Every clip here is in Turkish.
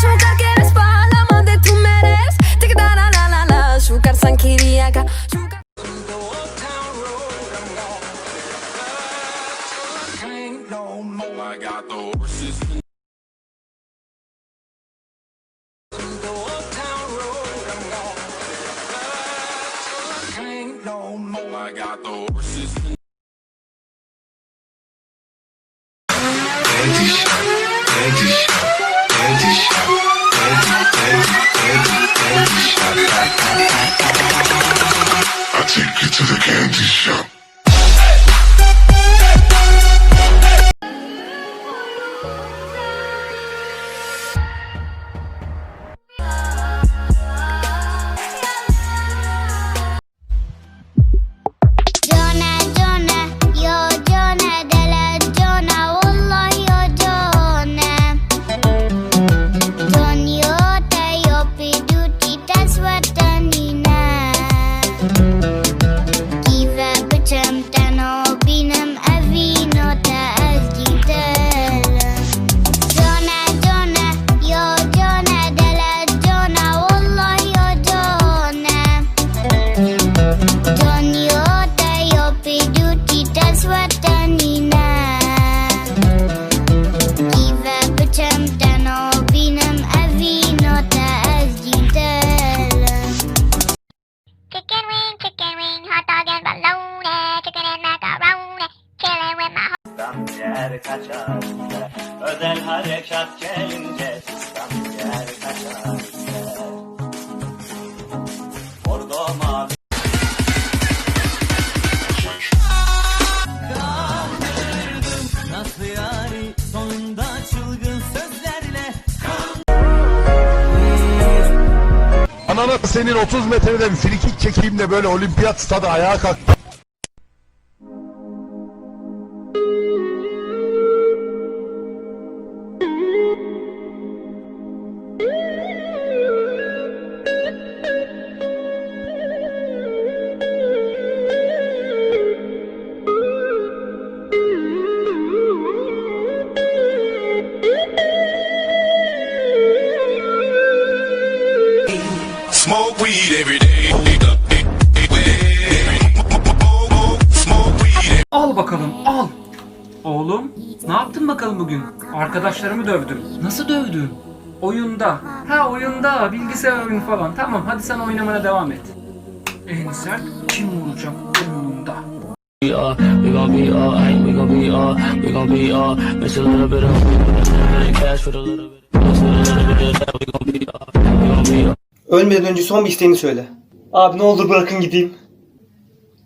su. Show. Senin 30 metreden frikik çekeyim de böyle olimpiyat stadı ayağa kalk. Al bakalım al. Oğlum ne yaptın bakalım bugün? Arkadaşlarımı dövdüm. Nasıl dövdün? Oyunda. Ha oyunda bilgisayar oyunu falan. Tamam hadi sen oynamana devam et. En sert kim vuracak oyununda? A a. Ölmeden önce son bir isteğini söyle. Abi ne olur bırakın gideyim.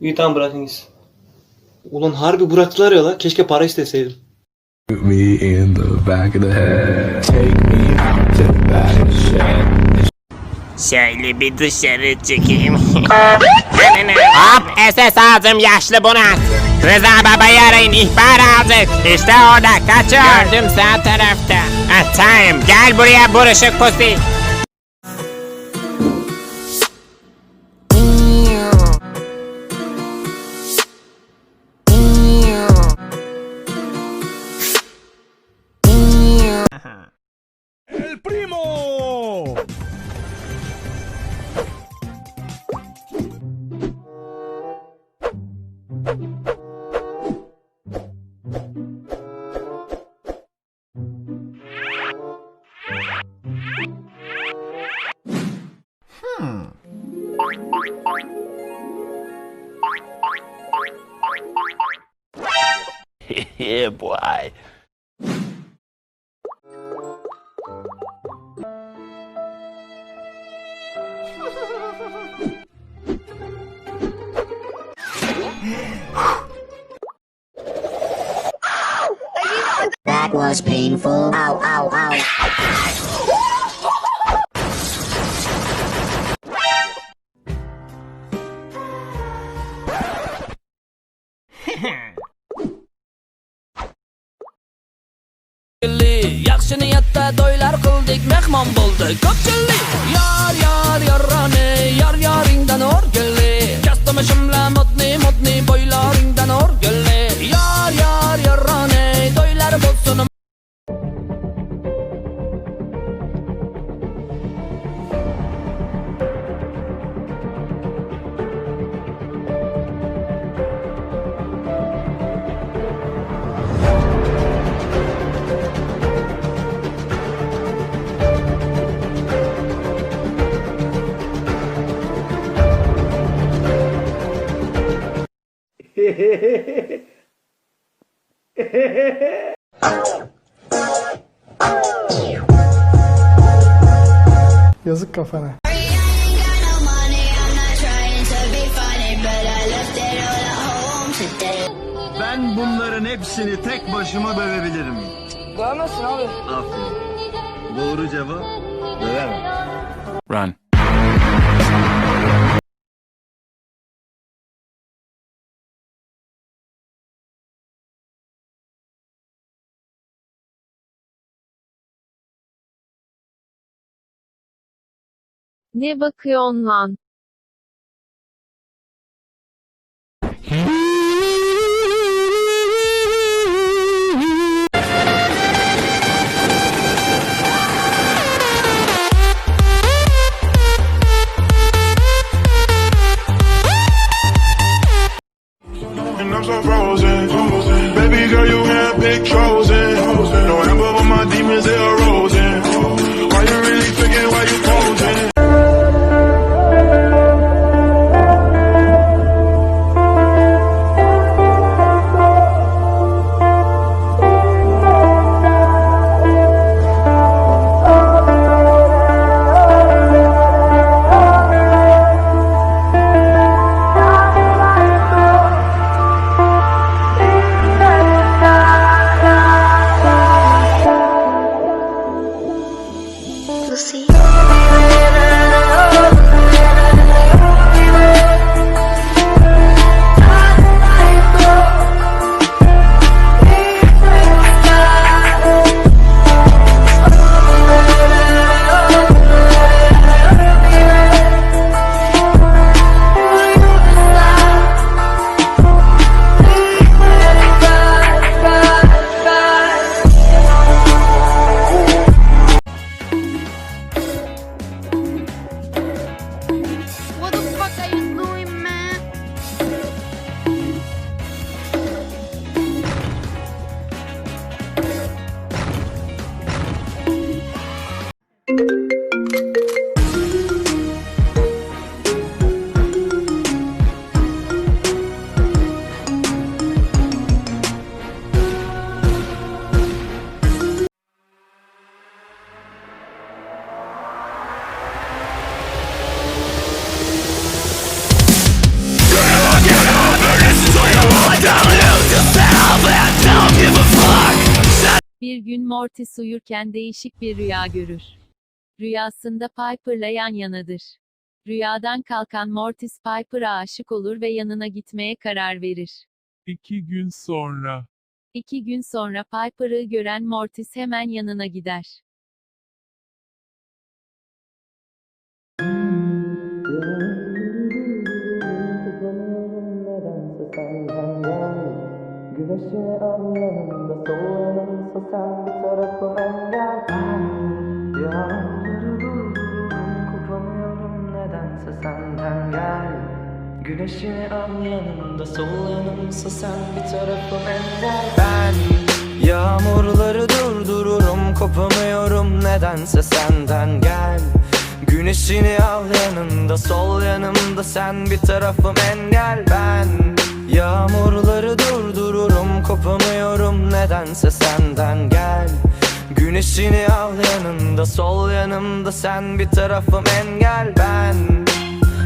İyi tamam bırakın gitsin. Ulan harbi bıraktılar ya la. Keşke para isteseydim. Me in the back of the head. Take me out to the back of the shed. Şöyle bir dışarı çıkayım. Hop SS aldım yaşlı bunat. Rıza babayı arayın ihbar aldık. İşte orada kaçıyor. Gördüm sağ tarafta. Ha, tamam gel buraya buruşuk pusi. Yeah, boy. That was painful. Ow, ow, ow. Yaxshi niyatda to'ylar qildik mehmon bo'ldik ko'pchilik Yor yor yorrani yor yoringdan o'rgilli Kastamishimla modni modni bo'ylaringdan Yazık kafana. Ben bunların hepsini tek başıma dövebilirim. Dövmezsin abi. Aferin. Doğru cevap dövemem. Run. Ne bakıyorsun lan? Mortis uyurken değişik bir rüya görür. Rüyasında Piper'la yan yanadır. Rüyadan kalkan Mortis Piper'a aşık olur ve yanına gitmeye karar verir. İki gün sonra. İki gün sonra Piper'ı gören Mortis hemen yanına gider. Güneşi anlamında soğanımsa sen bir tarafım engel. Yağmurları durdururum kopamıyorum nedense senden gel. Güneşini al yanımda sol yanımsa sen bir tarafım engel. Ben yağmurları durdururum kopamıyorum nedense senden gel. Güneşini al yanında sol yanımda sen bir tarafım engel. Ben Yağmurları durdururum kopamıyorum nedense senden. Gel Güneşini al yanında sol yanımda sen bir tarafım engel ben.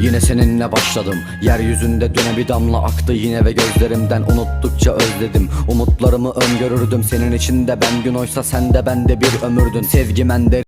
Yine seninle başladım Yeryüzünde düne bir damla aktı yine ve gözlerimden unuttukça özledim. Umutlarımı öngörürdüm senin içinde ben gün oysa sen de ben de bir ömürdün. Sevgim ender